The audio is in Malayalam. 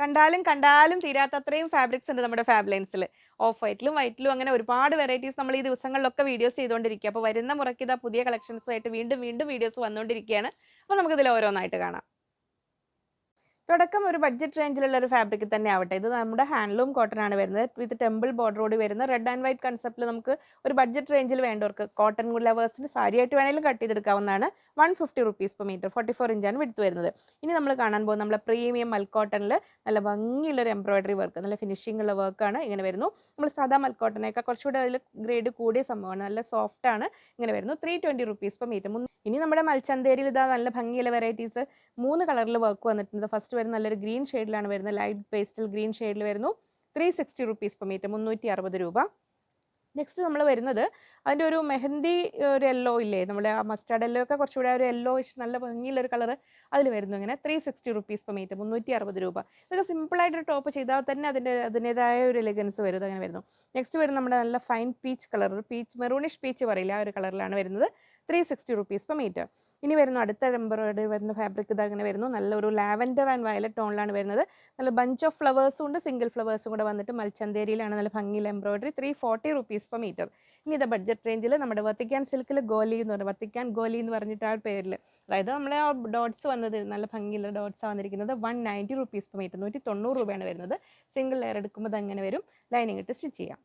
കണ്ടാലും കണ്ടാലും തീരാത്തത്രയും ഫാബ്രിക്സ് ഉണ്ട് നമ്മുടെ ഫാബ് ലൈൻസിൽ ഓഫ് വൈറ്റിലും വൈറ്റിലും അങ്ങനെ ഒരുപാട് വെറൈറ്റീസ് നമ്മൾ ഈ ദിവസങ്ങളിലൊക്കെ വീഡിയോസ് ചെയ്തുകൊണ്ടിരിക്കുക അപ്പോൾ വരുന്ന മുറയ്ക്ക് ഇതാ പുതിയ കളക്ഷൻസുമായിട്ട് വീണ്ടും വീണ്ടും വീഡിയോസ് വന്നുകൊണ്ടിരിക്കുകയാണ്. അപ്പോൾ നമുക്കിതിൽ ഓരോന്നായിട്ട് കാണാം. തുടക്കം ഒരു ബഡ്ജറ്റ് റേഞ്ചിലുള്ള ഒരു ഫാബ്രിക് തന്നെ ആവട്ടെ. ഇത് നമ്മുടെ ഹാൻഡ്ലൂം കോട്ടൺ ആണ് വരുന്നത്. വിത്ത് ടെമ്പിൾ ബോർഡറോട് വരുന്ന റെഡ് ആൻഡ് വൈറ്റ് കൺസെപ്റ്റിൽ നമുക്ക് ഒരു ബഡ്ജറ്റ് റേഞ്ചിൽ വേണ്ടവർക്ക് കോട്ടൺ ലവേഴ്സിന് സാരി ആയിട്ട് വേണമെങ്കിലും കട്ട് ചെയ്തെടുക്കാവുന്നതാണ് one fifty rupees per metre forty four ഇഞ്ചാണ് വിടുത്ത് വരുന്നത്. ഇനി നമ്മൾ കാണാൻ പോകുന്നത് നമ്മുടെ പ്രീമിയം മൽക്കോട്ടണിൽ നല്ല ഭംഗിയുള്ളൊരു എംബ്രോയിഡറി വർക്ക് നല്ല ഫിനിഷിംഗ് ഉള്ള വർക്കാണ് ഇങ്ങനെ വരുന്നു. നമ്മൾ സാധാ മൽക്കോട്ടനേക്കാൾ കുറച്ചുകൂടെ അതിൽ ഗ്രേഡ് കൂടിയ സംഭവമാണ്. നല്ല സോഫ്റ്റ് ആണ് ഇങ്ങനെ വരുന്നു. Three twenty rupees per metre ഇനി നമ്മുടെ മൽച്ചന്തേരിയിൽ ഇതാ നല്ല ഭംഗിയുള്ള വെറൈറ്റീസ് മൂന്ന് കളറിൽ വർക്ക് വന്നിട്ടുണ്ട്. ഫസ്റ്റ് വരുന്ന നല്ലൊരു ഗ്രീൻ ഷെയ്ഡിലാണ് വരുന്നത് ലൈറ്റ് പേസ്റ്റൽ ഗ്രീൻ ഷെയ്ഡിൽ വരുന്നു. Three sixty rupees per metre മുന്നൂറ്റി അറുപത് രൂപ. നെക്സ്റ്റ് നമ്മൾ വരുന്നത് അതിന്റെ ഒരു മെഹന്തി ഒരു യെല്ലോ ഇല്ലേ? നമ്മുടെ മസ്റ്റാർഡ് യെല്ലോ ഒക്കെ കുറച്ചുകൂടെ ഒരു യെല്ലോ നല്ല ഭംഗിയുള്ളൊരു കളർ അതിൽ വരുന്നു ഇങ്ങനെ three sixty rupees per metre മുന്നൂറ്റി അറുപത് രൂപ. ഇതൊക്കെ സിമ്പിളായിട്ട് ടോപ്പ് ചെയ്താൽ തന്നെ അതിന്റെ അതിന്റെതായ ഒരു എലഗൻസ് വരും അങ്ങനെ വരുന്നു. നെക്സ്റ്റ് വരുന്നത് നമ്മുടെ നല്ല fine peach colour peach maroonish peach പറയില്ല ആ ഒരു കളറിലാണ് വരുന്നത് three sixty rupees per metre ഇനി വരുന്നു അടുത്ത എംബ്രോയിഡറി വരുന്ന ഫാബ്രിക് ഇത് അങ്ങനെ വരുന്നു നല്ലൊരു ലാവൻഡർ ആൻഡ് വയലറ്റ് ടോണിലാണ് വരുന്നത്. നല്ല ബഞ്ച് ഓഫ് ഫ്ലവേഴ്സും ഉണ്ട് സിംഗിൾ ഫ്ലവേഴ്സും കൂടെ വന്നിട്ട് മൽച്ചന്തേരിയിലാണ് നല്ല ഭംഗിയിൽ embroidery three forty rupees per metre ഇനി ഇത് ബഡ്ജറ്റ് റേഞ്ചിൽ നമ്മുടെ വത്തിക്കാൻ സിൽക്കിൽ ഗോലി എന്ന് പറയുന്നത് വത്തിക്കാൻ ഗോലി എന്ന് പറഞ്ഞിട്ട് ആ പേരിൽ അതായത് നമ്മളെ ഡോട്ട്സ് വന്നത് നല്ല ഭംഗിയുള്ള ഡോട്ട്സ് വന്നിരിക്കുന്നത് one ninety rupees per metre നൂറ്റി തൊണ്ണൂറ് രൂപയാണ് വരുന്നത്. സിംഗിൾ ലെയർ എടുക്കുമ്പോൾ അത് അങ്ങനെ വരും. ലൈനിങ് ഇട്ട് സ്റ്റിച്ച് ചെയ്യാം.